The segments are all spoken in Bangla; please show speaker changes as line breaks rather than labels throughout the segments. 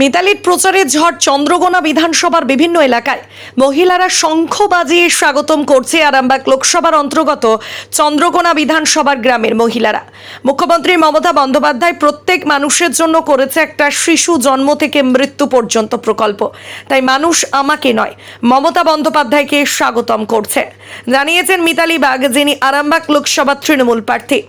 মিতালির প্রচারে ঝড় চন্দ্রগোনা বিধানসভার বিভিন্ন এলাকায়। মহিলারা শঙ্খ বাজিয়ে স্বাগতম করছে আরামবাগ লোকসভার অন্তর্গত চন্দ্রগোনা বিধানসভার গ্রামের মহিলারা। মুখ্যমন্ত্রী মমতা বন্দ্যোপাধ্যায় প্রত্যেক মানুষের জন্য করেছে একটা শিশু জন্ম থেকে মৃত্যু পর্যন্ত প্রকল্প। তাই মানুষ আমাকে নয়, মমতা বন্দ্যোপাধ্যায়কে স্বাগতম করছে। জানিয়েছেন মিতালি বাগ, যিনি আরামবাগ লোকসভার তৃণমূল প্রার্থী।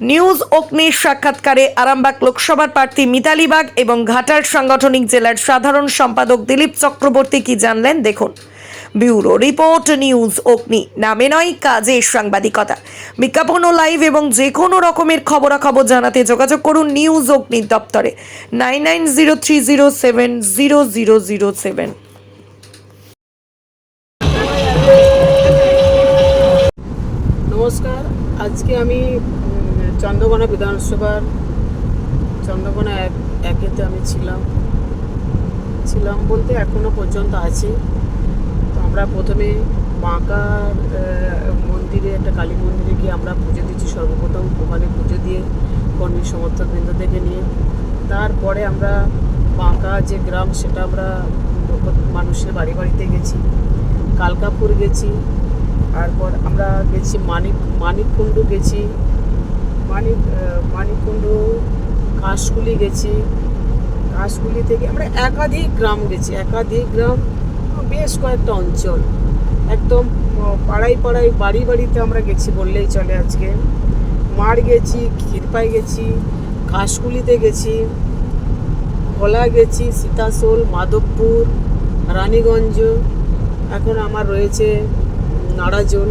নিউজ অগ্নির সাক্ষাৎকারে আরামবাগ লোকসভার প্রার্থী মিতালি বাগ এবং ঘাটার সাংগঠনিক জেলার সাধারণ সম্পাদক দিলীপ চক্রবর্তী কি জানলেন দেখুন। ব্যুরো রিপোর্ট, নিউজ অগ্নি। নামে নয়, কাজে সাংবাদিকতা। বিজ্ঞাপন ও লাইভ এবং যে কোনো রকমের খবরাখবর জানাতে যোগাযোগ করুন নিউজ অগ্নির দপ্তরে। Nine nine zero three zero seven zero zero zero seven.
নমস্কার, আজকে আমি চন্দ্রকোনা বিধানসভার, চন্দ্রকোনা এক, একেতে আমি ছিলাম। ছিলাম বলতে এখনও পর্যন্ত আছি। তো আমরা প্রথমে বাঁকার মন্দিরে, একটা কালী মন্দিরে গিয়ে আমরা পুজো দিচ্ছি, সর্বপ্রথম ওখানে পুজো দিয়ে কর্মী সমর্থক বৃন্দ থেকে নিয়ে। তারপরে আমরা বাঁকা যে গ্রাম, সেটা আমরা মানুষের বাড়ি বাড়িতে গেছি। কালকাপুর গেছি, তারপর আমরা গেছি মানিক, মানিককুণ্ডু গেছি মানিক আহ, মানিককুণ্ডু কাশকুলি গেছি। কাশকুলি থেকে আমরা একাধিক গ্রাম গেছি একাধিক গ্রাম বেশ কয়েকটা অঞ্চল। একদম পাড়ায় পাড়ায় বাড়ি বাড়িতে আমরা গেছি বললেই চলে আজকে। মার গেছি ক্ষীরপাই গেছি কাশকুলিতে গেছি ভোলা গেছি সীতাসোল মাধবপুর রানীগঞ্জ এখন আমার রয়েছে নাড়াজোল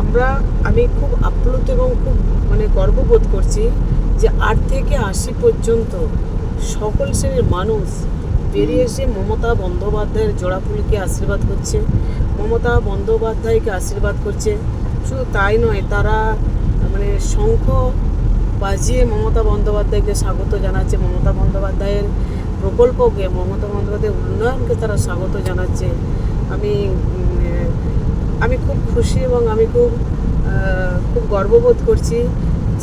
আমরা, আমি খুব আপ্লুত এবং খুব মানে গর্ববোধ করছি যে আট থেকে আশি পর্যন্ত সকল শ্রেণির মানুষ বেরিয়ে এসে মমতা বন্দ্যোপাধ্যায়ের জোড়াফুলকে আশীর্বাদ করছে, মমতা বন্দ্যোপাধ্যায়কে আশীর্বাদ করছে। শুধু তাই নয়, তারা মানে শঙ্খ বাজিয়ে মমতা বন্দ্যোপাধ্যায়কে স্বাগত জানাচ্ছে, মমতা বন্দ্যোপাধ্যায়ের প্রকল্পকে, মমতা বন্দ্যোপাধ্যায়ের উন্নয়নকে তারা স্বাগত জানাচ্ছে। আমি আমি খুব খুশি এবং আমি খুব খুব গর্ববোধ করছি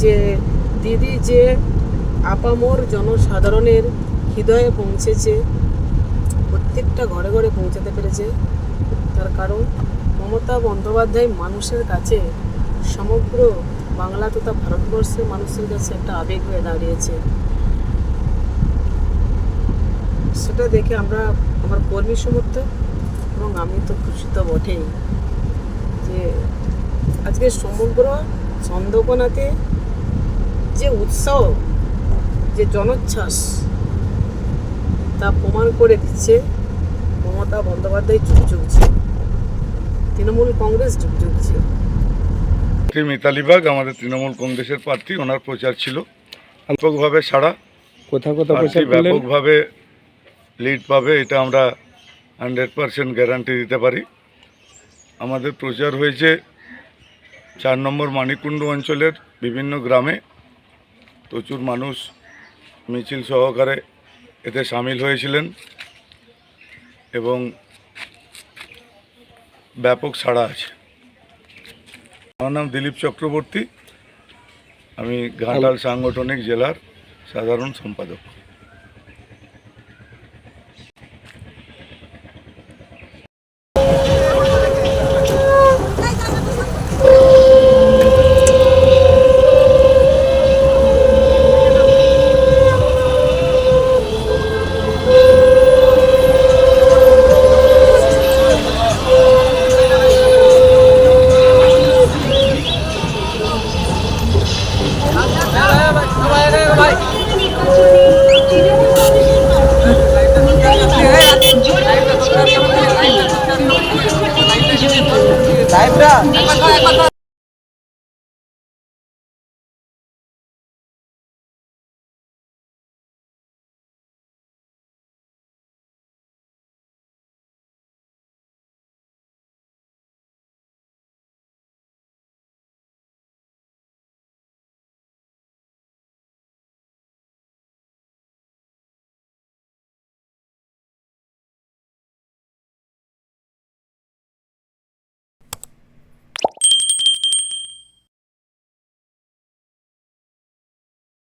যে দিদি যে আপামোর জনসাধারণের হৃদয়ে পৌঁছেছে, প্রত্যেকটা ঘরে ঘরে পৌঁছাতে পেরেছে। তার কারণ মমতা বন্দ্যোপাধ্যায় মানুষের কাছে সমগ্র বাংলা তথা ভারতবর্ষের মানুষের কাছে একটা আবেগ হয়ে দাঁড়িয়েছে। সেটা দেখে আমরা আমার কর্মী সমর্থক এবং আমি তো খুশি তো বটেই। যে আজকে সমগ্র চন্দ্রকোনাতে যে উৎসাহ যে জনোচ্ছ্বাস তা প্রমাণ করে দিচ্ছে মমতা বন্দ্যোপাধ্যায় চুপ যুগছে তৃণমূল কংগ্রেস যুগ যুগছে
শ্রী মিতালি বাগ আমাদের তৃণমূল কংগ্রেসের প্রার্থী ওনার প্রচার ছিল। ব্যাপকভাবে সারা
কোথাও কোথাও প্রচার
ব্যাপকভাবে লিড পাবে এটা আমরা হান্ড্রেড পারসেন্ট গ্যারান্টি দিতে পারি। আমাদের প্রচার হয়েছে চার নম্বর মানিকুণ্ড অঞ্চলের বিভিন্ন গ্রামে। প্রচুর মানুষ মিছিল সহকারে এতে সামিল হয়েছিলেন এবং ব্যাপক সাড়া আছে। আমার নাম দিলীপ চক্রবর্তী। আমি ঘাটাল সাংগঠনিক জেলার সাধারণ সম্পাদক।
লাইভটা